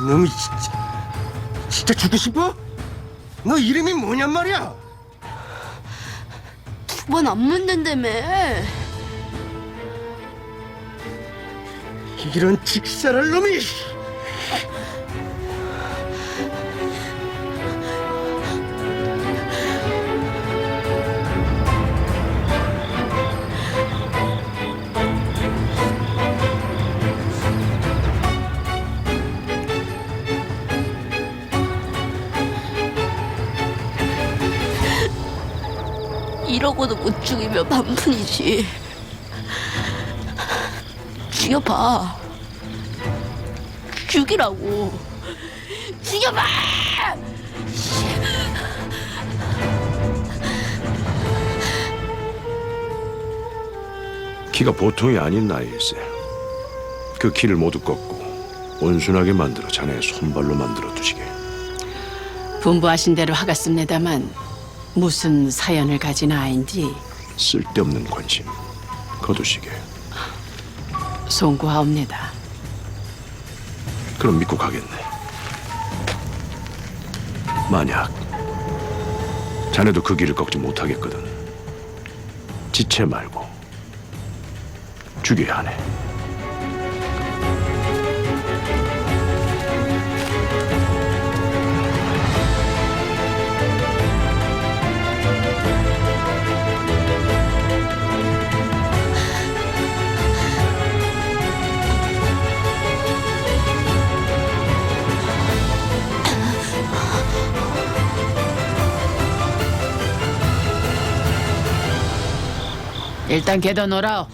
놈이 진짜 진짜 죽고 싶어? 너 이름이 뭐냔 말이야? 두 번 안 묻는다며. 이런 직살할 놈이! 이러고도 못 죽이면 반푼이지. 죽여봐. 죽이라고. 죽여봐! 키가 보통이 아닌 나이일세. 그 키를 모두 꺾고 온순하게 만들어 자네의 손발로 만들어 두시게. 분부하신 대로 하겠습니다만 무슨 사연을 가진 아인지 쓸데없는 관심 거두시게. 송구하옵니다. 그럼 믿고 가겠네. 만약 자네도 그 길을 꺾지 못하겠거든. 지체 말고 죽여야 하네. 일단 개더 놀아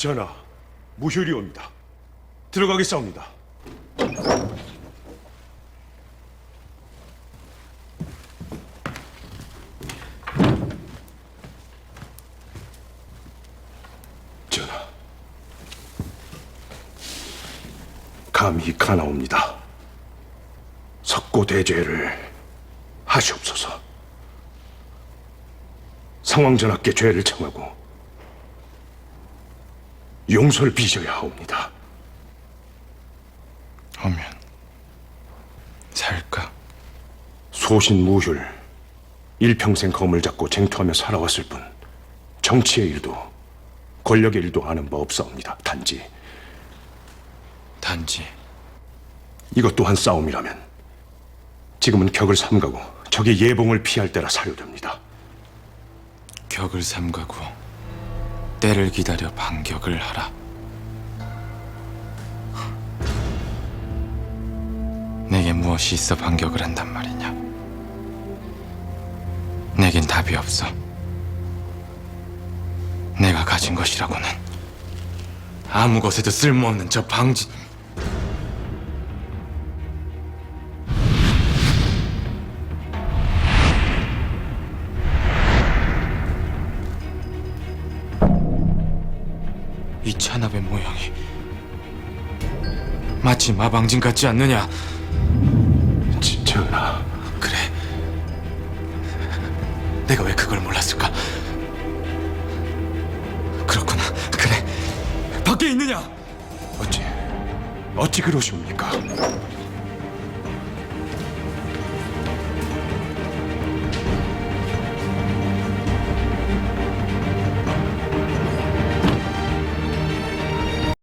전하, 무효리 옵니다. 들어가겠사옵니다. 전하, 감히 가나옵니다. 석고 대죄를 하시옵소서. 상왕전하께 죄를 청하고 용서를 빚어야 하옵니다. 하면 살까? 소신 무휴를 일평생 검을 잡고 쟁투하며 살아왔을 뿐 정치의 일도 권력의 일도 아는 바 없사옵니다. 단지 단지 이것 또한 싸움이라면 지금은 격을 삼가고 적의 예봉을 피할 때라 사료됩니다. 격을 삼가고 때를 기다려 반격을 하라. 내게 무엇이 있어 반격을 한단 말이냐? 내겐 답이 없어. 내가 가진 것이라고는 아무 것에도 쓸모없는 저 방진. 찬압의 모양이 마치 마방진 같지 않느냐? 지- 전하, 그래. 내가 왜 그걸 몰랐을까? 그렇구나. 그래. 밖에 있느냐? 어찌 어찌 그러시옵니까?